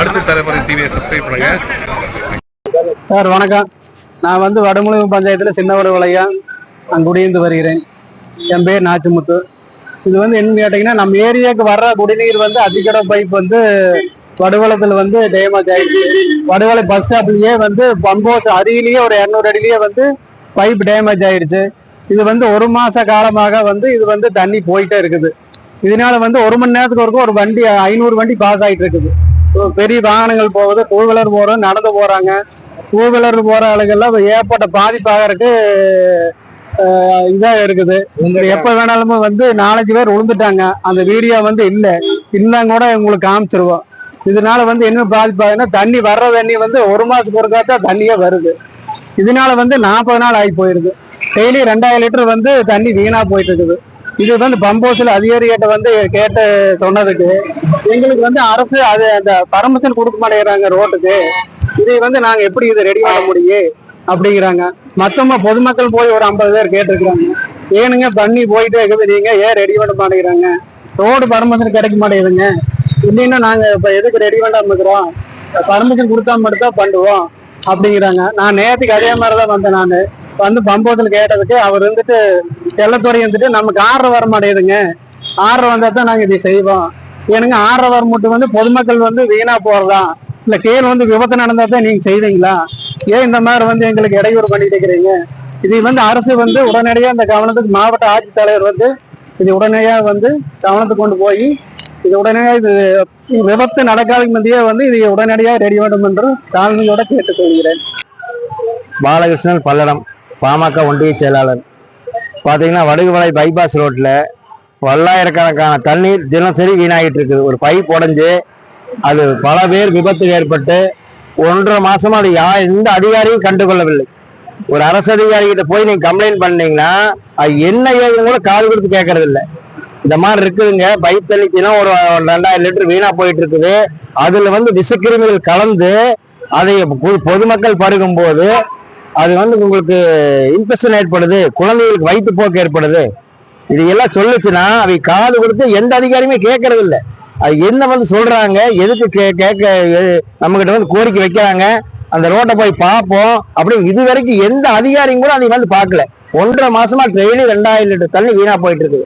அடுத்த தலைமுறை டிவியை சப்ஸ்கிரைப் பண்ணுங்க. சார் வணக்கம். நான் வந்து வடமுழுகு பஞ்சாயத்தில் சின்ன வளையம் நான் குடியிருந்து வருகிறேன். என் பேர் நாச்சிமுத்து. இது வந்து என்னன்னு கேட்டிங்கன்னா நம்ம ஏரியாவுக்கு வர்ற குடிநீர் வந்து அதிகட பைப் வந்து வடுவளத்தில் வந்து டேமேஜ் ஆயிடுச்சு. வடுவளை பஸ் ஸ்டாப்லேயே வந்து பம்போஸ் அருகிலேயே ஒரு இரநூறு அடியிலேயே வந்து பைப் டேமேஜ் ஆயிடுச்சு. இது வந்து ஒரு மாத காலமாக வந்து இது வந்து தண்ணி போயிட்டே இருக்குது. இதனால வந்து ஒரு மணி நேரத்துக்கு ஒருக்க ஒரு வண்டி ஐநூறு வண்டி பாஸ் ஆயிட்டு இருக்குது பெரிய வாகனங்கள் போகுது டூ வீலர் போறோம் நடந்து போறாங்க. டூ வீலர் போற ஆளுகள்லாம் ஏற்பட்ட பாதிப்பாகிறதுக்கு இதா இருக்குது. எப்ப வேணாலுமே வந்து நாலஞ்சு பேர் விழுந்துட்டாங்க அந்த வீடியோ வந்து இல்ல. இல்லைங்க கூட உங்களுக்கு காமிச்சிருவோம். இதனால வந்து என்ன பாதிப்பாகுதுன்னா தண்ணி வர்ற தண்ணி வந்து ஒரு மாசத்துக்கு ஒருக்கா தான் தண்ணியே வருது. இதனால வந்து நாற்பது நாள் ஆகி போயிருது. டெய்லி ரெண்டாயிரம் லிட்டர் வந்து தண்ணி வீணா போயிட்டு இருக்குது இது வந்து பம்போஸில் அதிகாரிகிட்ட வந்து கேட்டு சொன்னதுக்கு எங்களுக்கு வந்து அரசு அது அந்த பர்மிஷன் கொடுக்க மாட்டேங்கிறாங்க ரோட்டுக்கு. இதை வந்து நாங்க எப்படி இதை ரெடி பண்ண முடியும் அப்படிங்கிறாங்க. மொத்தமா பொதுமக்கள் போய் ஒரு ஐம்பது பேர் கேட்டிருக்கிறாங்க. ஏனுங்க பண்ணி போயிட்டே இருக்குது நீங்க ஏன் ரெடி பண்ண மாட்டேங்கிறாங்க? ரோடு பர்மிஷன் கிடைக்க மாட்டேங்குதுங்க. இல்லைன்னா நாங்க இப்ப எதுக்கு ரெடி பண்ணாம இருக்கிறோம் பர்மிஷன் கொடுத்தா மட்டும் தான் பண்ணுவோம் அப்படிங்கிறாங்க. நான் நேற்றுக்கு அதே மாதிரி தான் வந்தேன் நான். வந்து பம்போத்தில் கேட்டதுக்கு அவர் இருந்துட்டு செல்லத்துறை இருந்துட்டு நமக்கு ஆர்டர் வர மாட்டேதுங்க ஆர்டர் வந்தால் தான் நாங்கள் இதை செய்வோம். ஏனுங்க ஆர்டர் வர மட்டும் வந்து பொதுமக்கள் வந்து வீணாக போகிறதா இல்லை கீழ் வந்து விபத்து நடந்தா தான் நீங்கள் செய்வீங்களா? ஏன் இந்த மாதிரி வந்து எங்களுக்கு இடையூறு பண்ணிட்டு இருக்கிறீங்க? இதை வந்து அரசு வந்து உடனடியாக இந்த கவனத்துக்கு மாவட்ட ஆட்சித்தலைவர் வந்து இது உடனடியாக வந்து கவனத்துக்கு கொண்டு போய் இது உடனடியாக இது விபத்து நடக்காத முந்தையே வந்து இதை உடனடியாக ரெடி வேண்டும் என்று தாழ்மையோட கேட்டுக்கொள்கிறேன். பாலகிருஷ்ணன் பல்லடம். பாமக ஒன்றிய செயலாளர். பார்த்தீங்கன்னா வடுகுமலை பைபாஸ் ரோட்டில் பல்லாயிரக்கணக்கான தண்ணீர் தினசரி வீணாகிட்டு இருக்குது ஒரு பைப் உடஞ்சி அது பல பேர் விபத்து ஏற்பட்டு ஒன்றரை மாசமா அது யார் எந்த அதிகாரியும் கண்டுகொள்ளவில்லை. ஒரு அரசு அதிகாரிகிட்ட போய் நீங்க கம்ப்ளைண்ட் பண்ணீங்கன்னா அது என்ன ஏதுன்னு கூட காது கொடுத்து கேட்கறது இல்லை இந்த மாதிரி இருக்குதுங்க. பைப் தண்ணிக்குன்னா ஒரு ரெண்டாயிரம் லிட்டர் வீணா போயிட்டு இருக்குது அதுல வந்து விஷக்கிருமிகள் கலந்து அதை பொ- பொதுமக்கள் பருகும்போது அது வந்து உங்களுக்கு இன்ஃபெக்ஷன் ஏற்படுது குழந்தைகளுக்கு வயிற்றுப்போக்கு ஏற்படுது. இது எல்லாம் சொல்லுச்சுன்னா அவை காது கொடுத்து எந்த அதிகாரியுமே கேட்கறது இல்லை அது என்ன வந்து சொல்றாங்க எதுக்கு கே- கேட்க நம்மகிட்ட வந்து கோரிக்கை வைக்கிறாங்க அந்த ரோட்டை போய் பார்ப்போம் அப்படின்னு இது வரைக்கும் எந்த அதிகாரியும் கூட அதை வந்து பார்க்கல. ஒன்றரை மாசமா டெய்லி ரெண்டாயிரம் லிட்டர் தண்ணி வீணா போயிட்டு இருக்குது.